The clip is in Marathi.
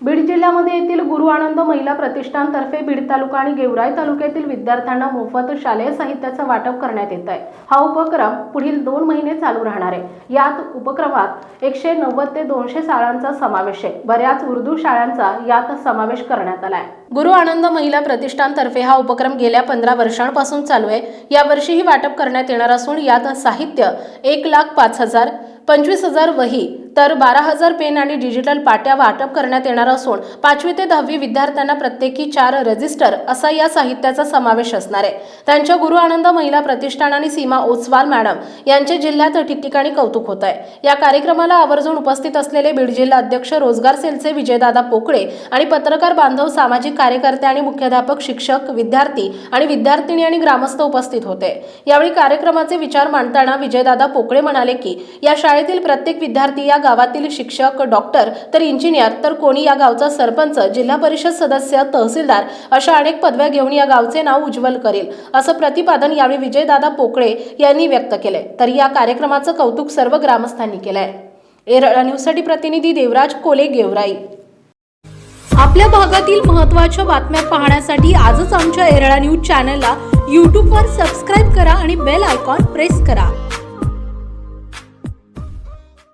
बीड जिल्ह्यामध्ये येथील गुरु आनंद महिला प्रतिष्ठानतर्फे बीड तालुका आणि गेवराई तालुक्यातील विद्यार्थ्यांना मोफत शालेय साहित्याचं वाटप करण्यात येत आहे. हा उपक्रम पुढील दोन महिने चालू राहणार आहे. यात उपक्रमात एकशे नव्वद ते दोनशे शाळांचा समावेश आहे. बऱ्याच उर्दू शाळांचा यात समावेश करण्यात आला आहे. गुरु आनंद महिला प्रतिष्ठानतर्फे हा उपक्रम गेल्या पंधरा वर्षांपासून चालू आहे. यावर्षीही वाटप करण्यात येणार असून यात साहित्य एक लाख पाच हजार पंचवीस हजार वही तर बारा हजार पेन आणि डिजिटल पाट्या वाटप करण्यात येणार असून पाचवी ते दहावी विद्यार्थ्यांना प्रत्येकी चार रजिस्टर असा या साहित्याचा समावेश असणार आहे. त्यांच्या गुरु आनंद महिला प्रतिष्ठान आणि सीमा ओसवाल मॅडम यांचे जिल्ह्यात ठिकठिकाणी कौतुक होत आहे. या कार्यक्रमाला आवर्जून उपस्थित असलेले बीड जिल्हा अध्यक्ष रोजगार सेलचे विजयदादा पोकळे आणि पत्रकार बांधव सामाजिक कार्यकर्ते आणि मुख्याध्यापक शिक्षक विद्यार्थी आणि विद्यार्थिनी आणि ग्रामस्थ उपस्थित होते. यावेळी कार्यक्रमाचे विचार मांडताना विजयदादा पोकळे म्हणाले की या शाळेतील प्रत्येक विद्यार्थी या गावातील शिक्षक डॉक्टर तर इंजिनियर तर कोणी या गावचा सरपंच जिल्हा परिषद सदस्य तहसीलदार अशा अनेक पदव्या घेऊन या गावचे नाव उज्ज्वल करेल असं प्रतिपादन यावेळी विजयदादा पोकळे यांनी व्यक्त केले तर या कार्यक्रमाचं कौतुक सर्व ग्रामस्थांनी केलंय. एरळा न्यूजसाठी प्रतिनिधी देवराज कोले गेवराई. आपल्या भागातील महत्त्वाच्या बातम्या पाहण्यासाठी आजच आमच्या एरळा न्यूज चॅनलला यूट्यूबवर सबस्क्राईब करा आणि बेल आयकॉन प्रेस करा.